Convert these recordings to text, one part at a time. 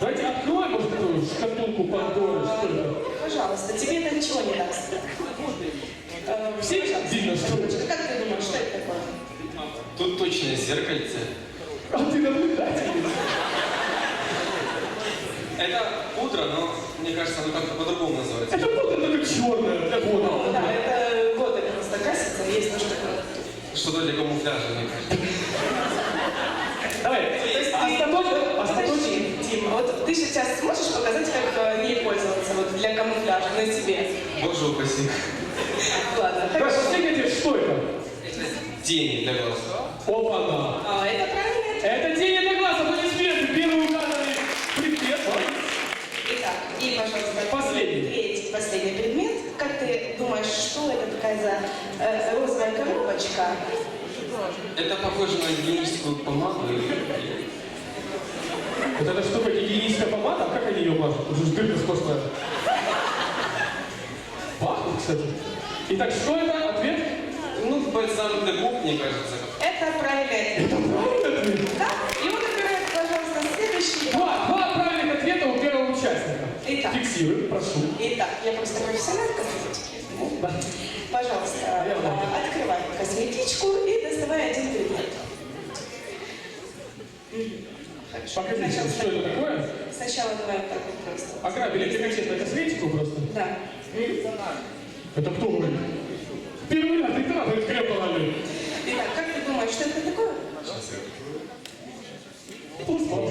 Давайте откроем, может, эту шкатулку Пандоры, что это? Пожалуйста, тебе это ничего не даст. Э, Все видно, что- Ромочка, Как ты думаешь, что это такое? Тут точно зеркальце. А ты наблюдатель. Это пудра, но мне кажется, оно как-то по-другому называется. Это вот это как черное, как вот. Да, это годы просто красится, есть тоже такое. Что-то для камуфляжа, мне кажется. Давай, То есть ты- остаточно, остаточно. Подожди, Дим, вот ты сейчас сможешь показать, как э, ей пользоваться вот для камуфляжа на себе? Боже упаси. Ладно, ответ, что это? Тени для глаз. Опа-на. А, это правильно. Это тени для глаз, аплодисменты, первый указанный предмет. Итак, и, пожалуйста, Последний. третий, последний предмет. Как ты думаешь, что это такая за э, розовая коробочка? Это похоже на гигиеническую помаду. Вот эта штука гигиеническая помада, а как они Уже дырка сплошная. Пахнет, кстати. Итак, что это? Ответ? Ну, бальзам для губ, мне кажется. Это правильный ответ. Правильный ответ. Да? И вот выбирай, пожалуйста, следующий. Два, два правильных ответа у первого участника. Итак. Фиксируем, прошу. Итак, я просто профессионал в косметике. Да. Пожалуйста, Я э, могу. открывай косметичку и доставай один предмет. Мгм. Хорошо. Покажите, Сначала, что это такое? сначала давай вот так вот просто. Ограбили тебе на косметику просто? Да. Это кто говорит? Первый раз ректора говорит, крем положили. Итак, как ты думаешь, что это такое? Успал.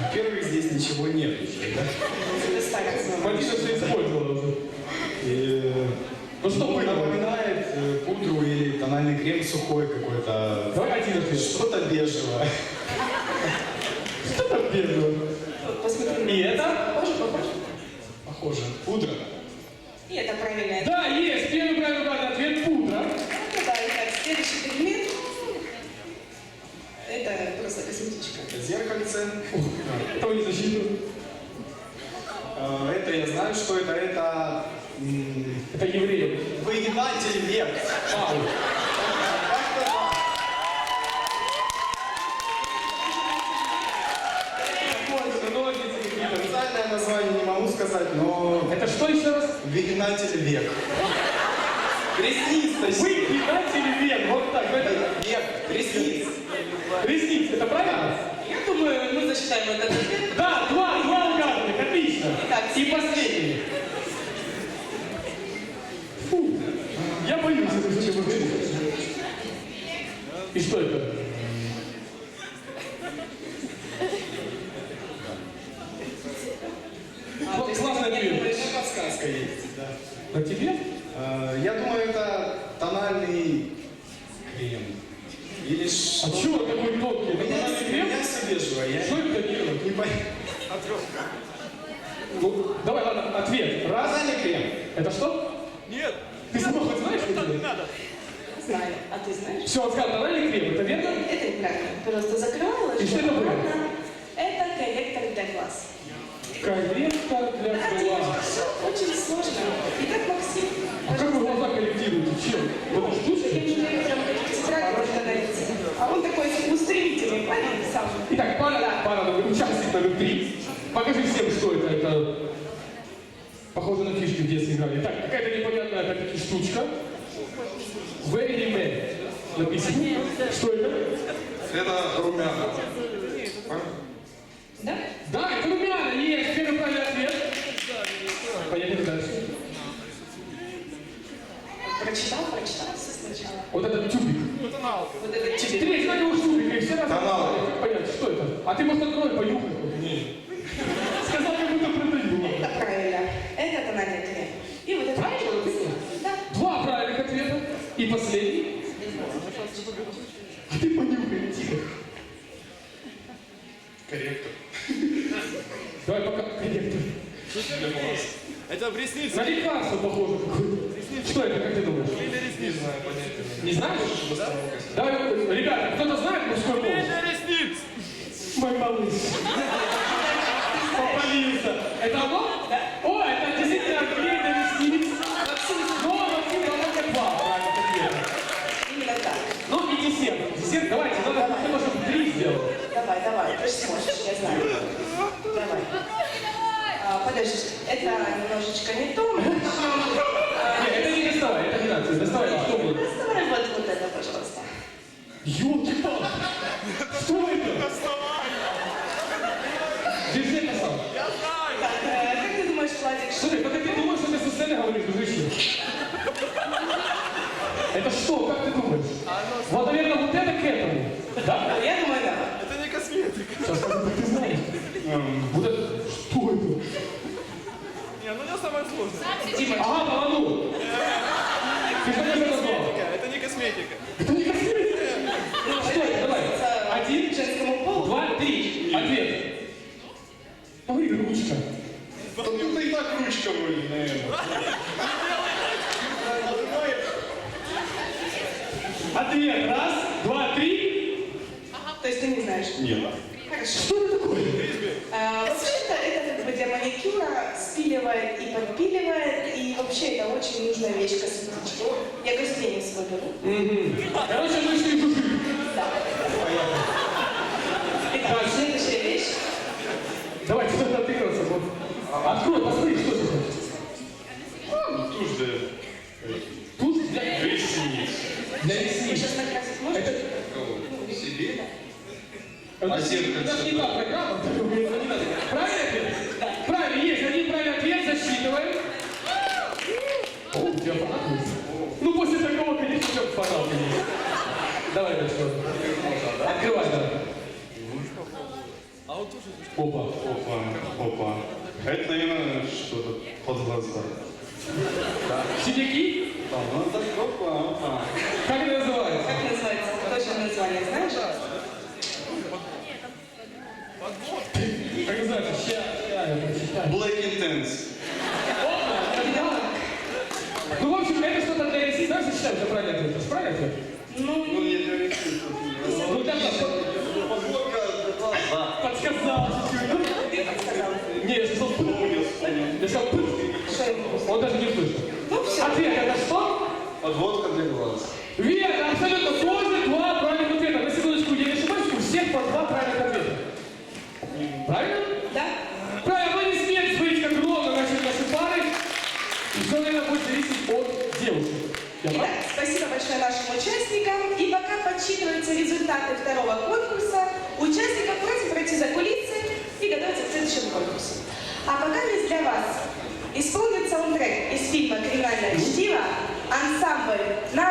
Во-первых, здесь ничего нет уже, да? Мальчика все использовал уже. И Ну что было? напоминает э, пудру или тональный крем сухой какой-то. Давай ответ. Что-то бежевое. Что там первое? Вот, Посмотри. И это? Похоже, похоже. Похоже. Пудра. И это правильный ответ. Да, есть. Первый правильный ответ пудра. Ну да, итак, следующий предмет. Это просто косметичка. Зеркальце. Этого не засчитываю. Э, Это я знаю, что это. Это Это евреи. выгибатель век. Ау. Ножницы, ножницы какие-то. Официальное название не могу сказать, но Это что еще раз? Выгибатель век. Ресниц, точнее. Выгибатель вен. Вот так. Это Век. Ресниц. ресниц. Это правильно? Я думаю, мы засчитаем ответ. Да, два, два указанных. Отлично. Итак, И последний. Фу. Я боюсь это все И что это? А, то есть Классный ты ответ. думаешь, Подсказка есть, да. На тебе? Э, Я думаю, это тональный крем. Или А что? чего такой тонкий? У Это меня, тональный у крем? меня все бежевое. Я Что это делает? не понимаю. Ну, давай, ладно, ответ. Раз. Тональный крем. Это что? Нет. Ты сама хоть знаешь, что это? Знаю. А ты знаешь? Все, он сказал, тональный крем, это верно? Это неправильно. Пожалуйста, закрывай ложку. И что это было? Аккуратно. Это корректор для глаз. Корректор для Да, глаз. все очень сложно. Итак, Максим, А как вы глаза корректируете? Чем? Вот этой штучкой? таким же корректором, как в тетради можно налиться. А он такой устремительный, понял? Сам. Итак, пара, пара номер, участник номер три. Покажи всем, что это. Это похоже на фишки в детстве играли. Так, какая-то непонятная опять-таки штучка. Very man. Написано. Что это? Это румяна. Да? Да, это румяна. Есть. Первый правильный ответ. Поехали дальше. Прочитал, прочитал все сначала. Вот этот тюбик. Вот это чуть Третий на него тюбик. И все раз Канал. как понять, что это? А ты, может, открой, понюхай. Нет. Сказал, как будто продаю. Это правильно. Это тональный крем. И вот это Правильно написано? Да. Два правильных ответа. И последний. А ты понюхай, тихо. Корректор. Давай пока корректор. Это в ресницы. На лекарство похоже какое-то. Что это, как ты думаешь? Не знаю, понятия. Не знаешь? Давай, ребята, кто-то знает мужской пол? Это ресниц. Мой малыш. Попалился. Это оно? знаю. Давай. А, подожди, это немножечко не то. Это не доставай, это не надо. Доставай, что будет? Доставай вот, вот это, пожалуйста. Ёлки-палки! Что это? Доставай! Держи это сам. Я знаю! Э, как ты думаешь, Владик? Смотри, пока ты думаешь, что ты со сцены говоришь, дружище. Это что, как ты думаешь? Вот, наверное, вот это к этому. Да? Я думаю, да. Не косметика. Сейчас, ты знаешь. Вот это, что это? Не, ну не самое сложное. Дима, Ага, же это назвал. Это не косметика. Это не косметика. ну, Что это? Давай. Один, два, три. Ответ. Говори, ручка. Да тут и так ручка вроде, наверное. Ответ. Раз, два, три. То есть ты не знаешь? Нет. Хорошо. Что это такое? А, Вообще это, это как бы для маникюра спиливает и подпиливает, и вообще это очень нужная вещь косметическая. Я каждый день свой беру. Короче, шли в жужи. Итак, следующая вещь. Давай, что это отыграться? Вот. Открой, посмотри, У нас, зеркальце? у нас не та программа, ответ? Правильно, есть один правильный ответ, засчитываем. О, фанат есть? Ну, после такого, конечно, как есть. Давай дальше. Открывай, давай. Опа. Опа, опа. Это, наверное, что-то под глаза. Синяки? А, ну так, опа, опа. Как это называется? Как называется? Точное название знаешь? Как называется? Ща, ща, я прочитаю. Black Intense. Ребенок. Ну, в общем, это что-то для ресниц. Давай сочетаем, это правильный ответ. Это правильный ответ? Ну, Ну, не для ресниц. Ну, для нас. Подборка для глаза. Подсказал чуть-чуть. Ну, ты подсказал. Не, я сказал пыл. Я сказал пыл. Что я могу сказать? Он даже не услышал. Ну, все. Ответ это что? Подводка для глаз. Верно, абсолютно тоже два правильных ответа. На секундочку, я не ошибаюсь, у всех по два правильных ответа. Правильно? Да? Правильно, вы не смеете смотреть, как ровно начали наши пары. И все, наверное, будет зависеть от девушки. Я прав? Итак, спасибо большое нашим участникам. И пока подсчитываются результаты второго конкурса, участников просим пройти за кулисы и готовиться к следующему конкурсу. А пока здесь для вас исполнит саундтрек из фильма «Криминальное чтиво» ансамбль народной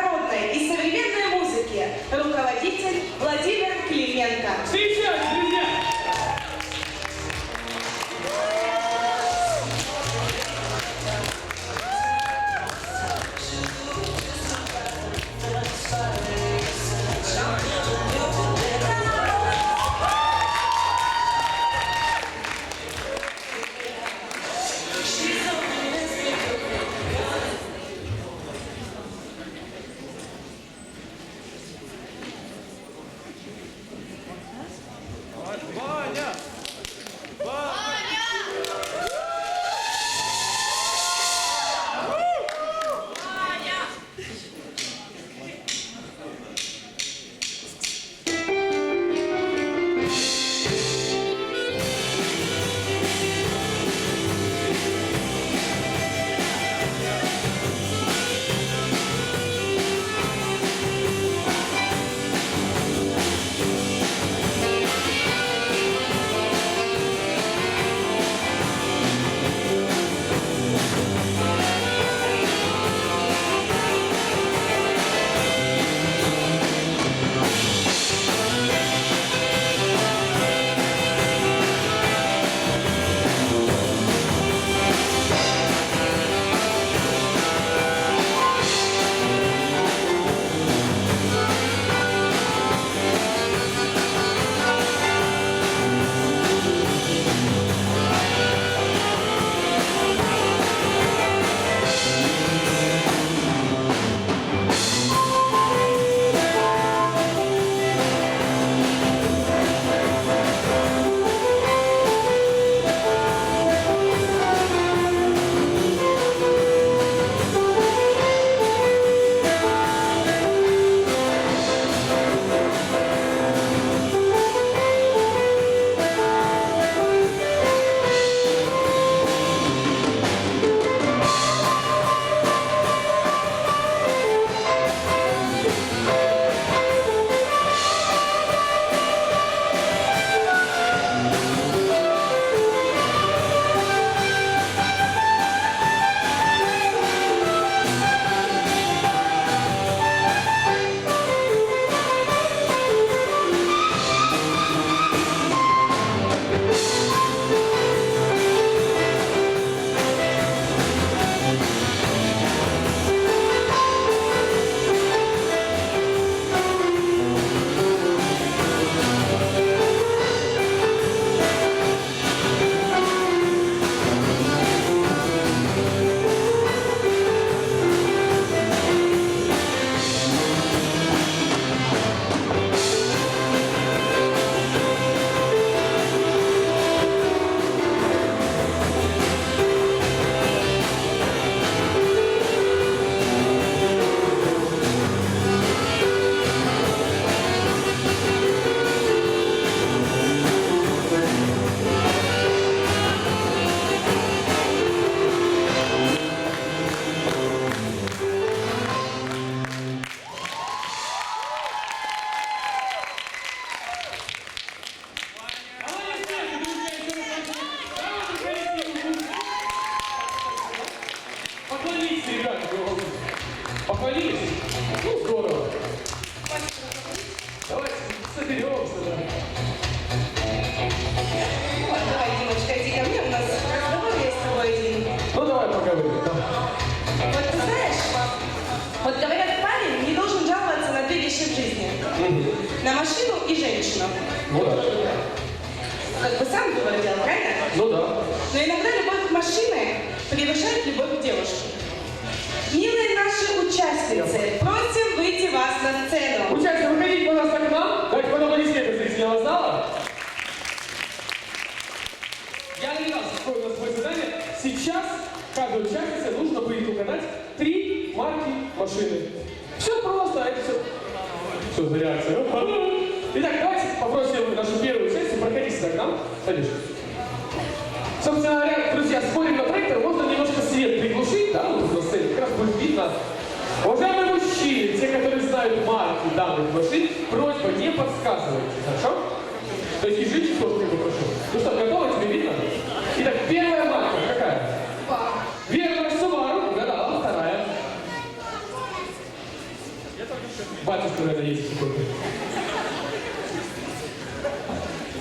Ну да. Как бы сам делал, правильно? Ну да. Но иногда любовь к машине превышает любовь к девушке. Милые наши участницы, просим выйти вас на сцену. Участники, выходите, пожалуйста, к нам. Давайте потом аплодисменты зрительного зала. Я не у нас будет задание. Сейчас каждой участнице нужно будет угадать три марки машины. Все просто, это все. Что за реакция? Итак, давайте попросим нашу первую участницу проходить к нам. Садись. Собственно говоря, друзья, спорим на проектор, можно немножко свет приглушить, да, вот на сцене, как раз будет видно. Уважаемые мужчины, те, которые знают марки данных машин, просьба не подсказывайте, хорошо? То есть и женщин тоже не попрошу. Ну что, готовы, тебе видно? Итак, первая марка какая? Верно, Subaru, угадала, вторая. Батюшка, наверное, есть какой-то.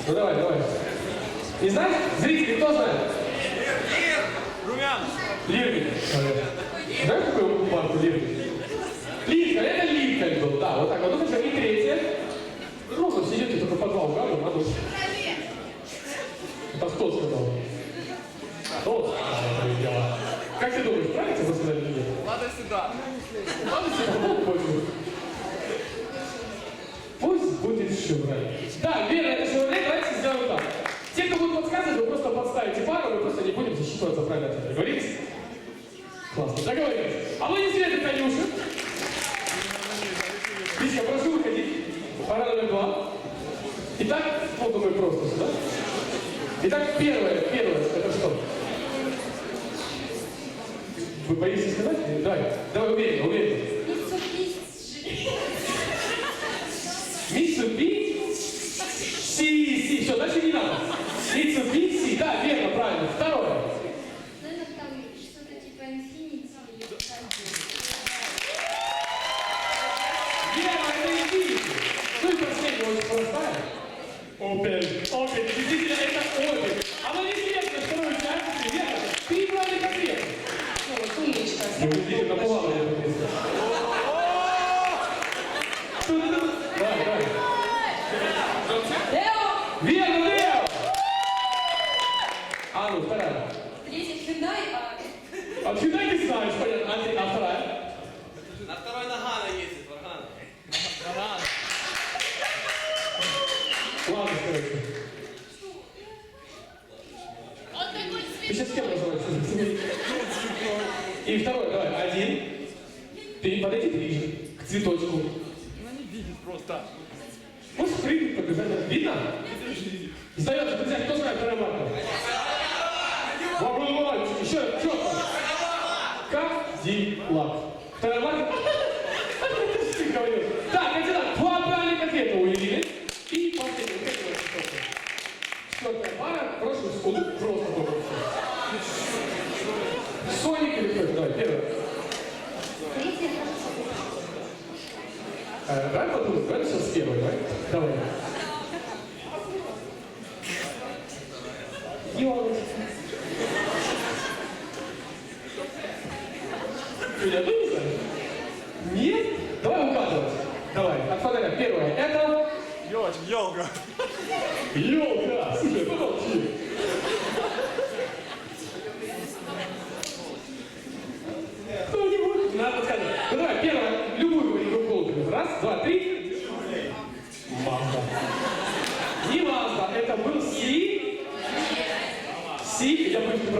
Ну давай, давай. Не знаешь? Зрители, кто знает? Румян. Лирвин. Знаешь, какую марку Лирвин? Линкольн, это Линкольн был, да, вот так вот. Ну, и третья. Ну, вот сидите только по два угадывают, надо уж. Это кто сказал? Кто сказал это дело? Как ты думаешь, справится за сказать или нет? Лада сюда. Ладно, себе попозже. Пусть будет Chevrolet. Да, верно, это Chevrolet, давайте сделаем так. Те, кто будут подсказывать, вы просто подставите пару, мы просто не будем засчитывать за правильный ответ. Договорились? Классно, договорились. Аплодисменты Танюше. Витя, прошу выходить. Пора номер два. Итак, ну, думаю, просто сюда. Итак, первое, первое, это что? Вы боитесь сказать? Давай, давай уверенно, уверенно. Mitsubishi Си, все, дальше не надо. Mitsubishi, да, верно, правильно. Второе. Наверное, там что-то типа Infinity или Верно, это Infiniti. Ну и последняя очень простая. Opel. Opel. Действительно, это Opel. Аплодисменты второй участнице. Верно. Три правильных ответа. Ну, вот умничка. Ну, видите, напугала я это место. Давай, давай. Лео! Верно, Лео! А ну, вторая. Третий Hyundai, а А Hyundai ты знаешь, понятно. А, ты- а вторая? На второй Нагана ездит, Варган. Ладно, короче. Ты сейчас кем называешься? И второй, давай, один. Ты подойди ближе к цветочку. Она не видит кто знает вторая марка? Вопрос, еще раз, четко. Кадиллак. Вторая марка? Это что ты говорил? Так, Кадиллак, два правильных ответа у Ирины. И последний, вот четвертая. Пара, секунду, просто только все. Соник или кто? Давай, первый. третий Э, Давай подумай, давай сейчас с первой, давай. Давай. Ёлочки. Не знаешь? Нет? Давай угадывать. Давай, от фонаря. Первое. Это Елочка, елка. елка. Слушай, помолчи. Кто-нибудь? Надо подсказывать. Ну давай, первое. Любую говори в голову. Раз, два, три. Мазда. Не Мазда, это был Си. Си,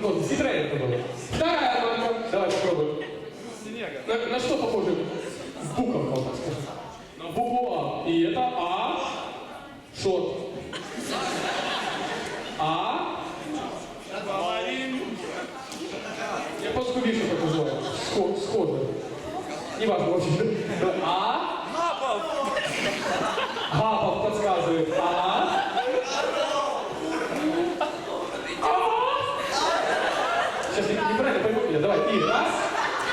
не продолжу. Ситроен это было. Вторая марка. Давай попробуем. На, на что похоже? Так скажем. На букву А. И это А. Шот. А. Я просто вижу, как называют. Схо- Схоже. Неважно, вообще. Давай. А. Апов. Гапов подсказывает. А. А. Сейчас я неправильно пойму меня. Давай. И раз,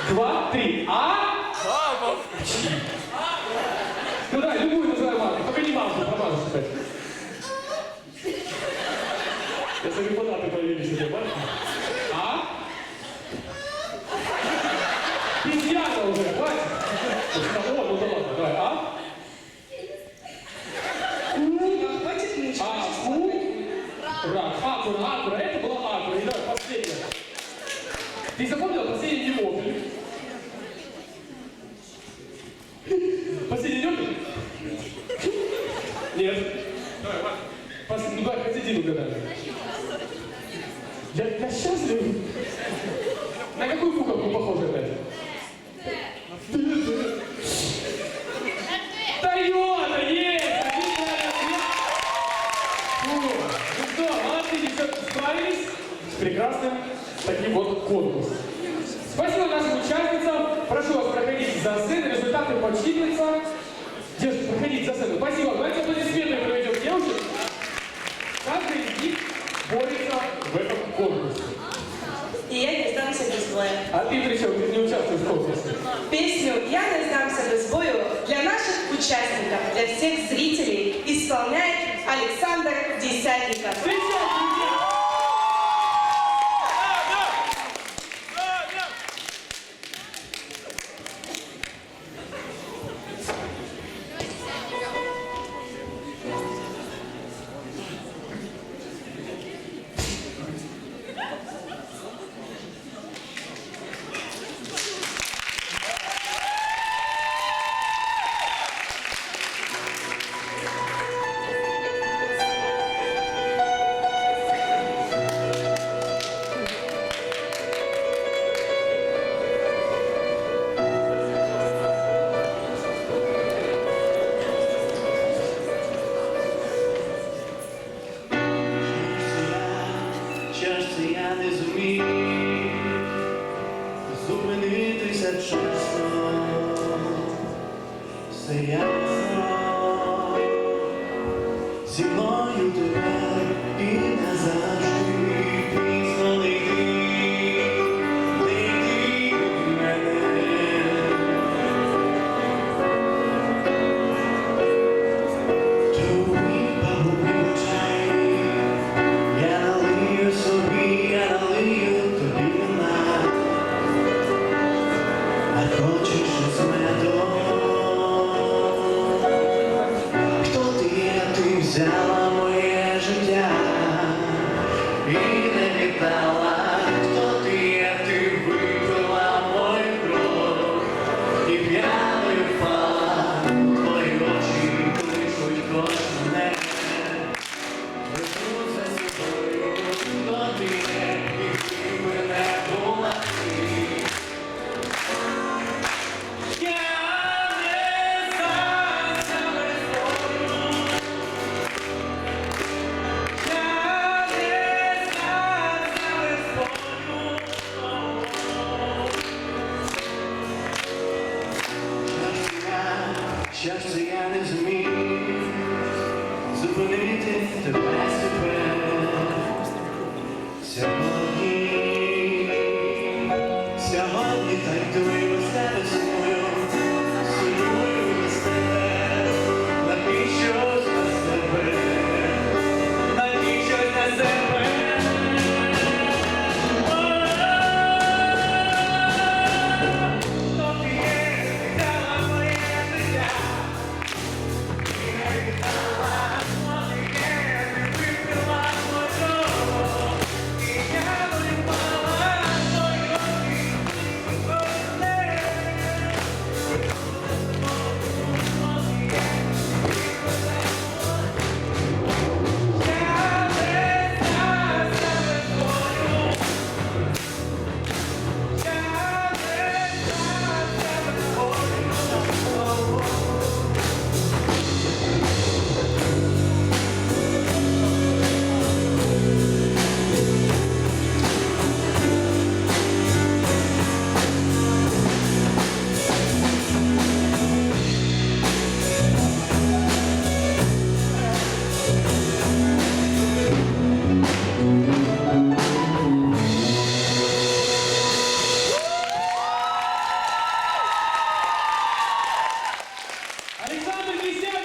два, три. А. Апов. Нет? Давай, Вас, ну как хотите угадать? Я, я счастлив. На какую пуговку похоже опять? 6 issues. взяла моє життя і не віддала.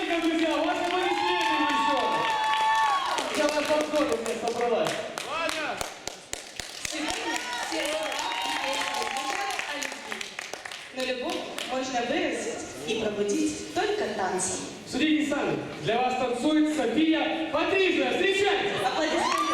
Аплодируем, друзья! Вот и мы еще! Ну Я вас повторе у меня собралась. Ваня! Но любовь можно выразить и пробудить только танцем. Судите сами. Для вас танцует София Патрижия. Встречайте! Аплодисменты!